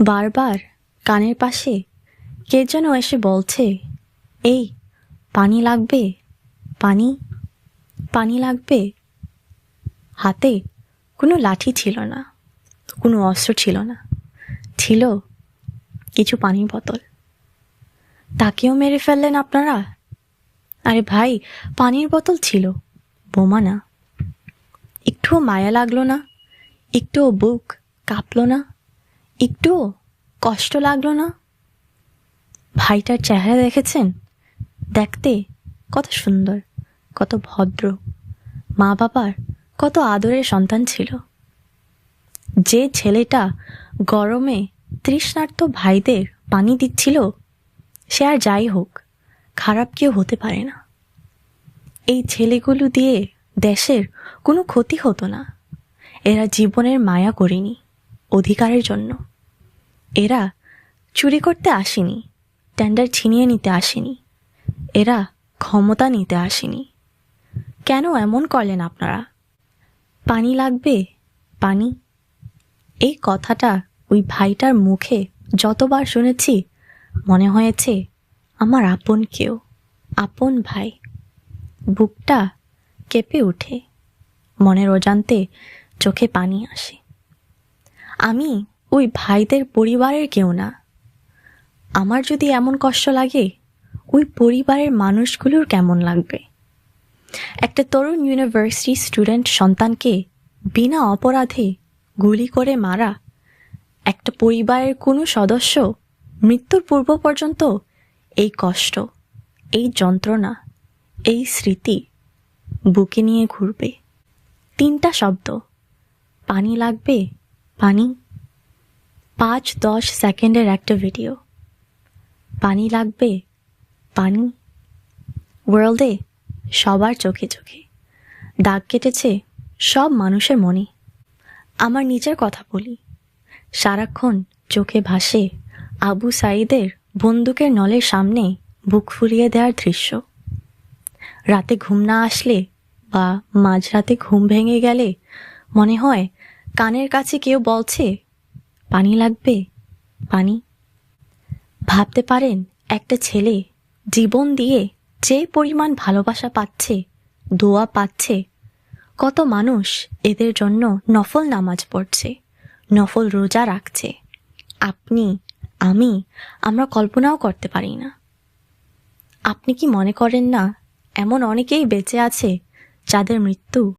বারবার কানের পাশে কে যেন এসে বলছে, এই, পানি লাগবে, পানি পানি লাগবে। হাতে কোনো লাঠি ছিল না, কোনো অস্ত্র ছিল না, ছিল কিছু পানির বোতল। তাকেও মেরে ফেললেন আপনারা? আরে ভাই, পানির বোতল ছিল, বোমা না। একটুও মায়া লাগল না, একটুও বুক কাঁপলো না। একটুও কষ্ট লাগল না? ভাইটার চেহারা দেখেছেন? দেখতে কত সুন্দর, কত ভদ্র। মা বাবার কত আদরের সন্তান ছিল। যে ছেলেটা গরমে তৃষ্ণার্ত ভাইদের পানি দিচ্ছিল, সে আর যাই হোক, খারাপ কেউ হতে পারে না। এই ছেলেগুলো দিয়ে দেশের কোনো ক্ষতি হতো না। এরা জীবনের মায়া করেনি। অধিকারের জন্য। এরা চুরি করতে আসেনি টেন্ডার ছিনিয়ে নিতে আসেনি। এরা ক্ষমতা নিতে আসেনি। কেন এমন করলেন আপনারা? পানি লাগবে? পানি? এই কথাটা ওই ভাইটার মুখে যতবার শুনেছি, মনে হয়েছে আমার আপন কেউ, আপন ভাই। বুকটা কেঁপে ওঠে, মনের অজান্তে চোখে পানি আসে। আমি ওই ভাইদের পরিবারের কেউ না। আমার যদি এমন কষ্ট লাগে, ওই পরিবারের মানুষগুলোর কেমন লাগবে? একটা তরুণ ইউনিভার্সিটি স্টুডেন্ট সন্তানকে বিনা অপরাধে গুলি করে মারা, একটা পরিবারের কোনো সদস্য মৃত্যুর পূর্ব পর্যন্ত এই কষ্ট, এই যন্ত্রণা, এই স্মৃতি বুকে নিয়ে ঘুরবে। তিনটা শব্দ, পানি লাগবে পানি? পাঁচ দশ সেকেন্ডের একটা ভিডিও পানি লাগবে? পানি? ওয়ার্ল্ডে সবার চোখে চোখে। দাগ কেটেছে সব মানুষের মনে। আমার নিজের কথা বলি। সারাক্ষণ চোখে ভাসে আবু সাইদের বন্দুকের নলের সামনে বুক ফুরিয়ে দেওয়ার দৃশ্য। রাতে ঘুম না আসলে বা মাঝরাতে ঘুম ভেঙে গেলে মনে হয় কানের কাছে কেউ বলছে, পানি লাগবে? পানি? ভাবতে পারেন, একটা ছেলে জীবন দিয়ে যে পরিমাণ ভালোবাসা পাচ্ছে, দোয়া পাচ্ছে, কত মানুষ এদের জন্য নফল নামাজ পড়ছে, নফল রোজা রাখছে। আপনি, আমি, আমরা কল্পনাও করতে পারি না। আপনি কি মনে করেন না, এমন অনেকেই বেঁচে আছে, যাদের মৃত্যু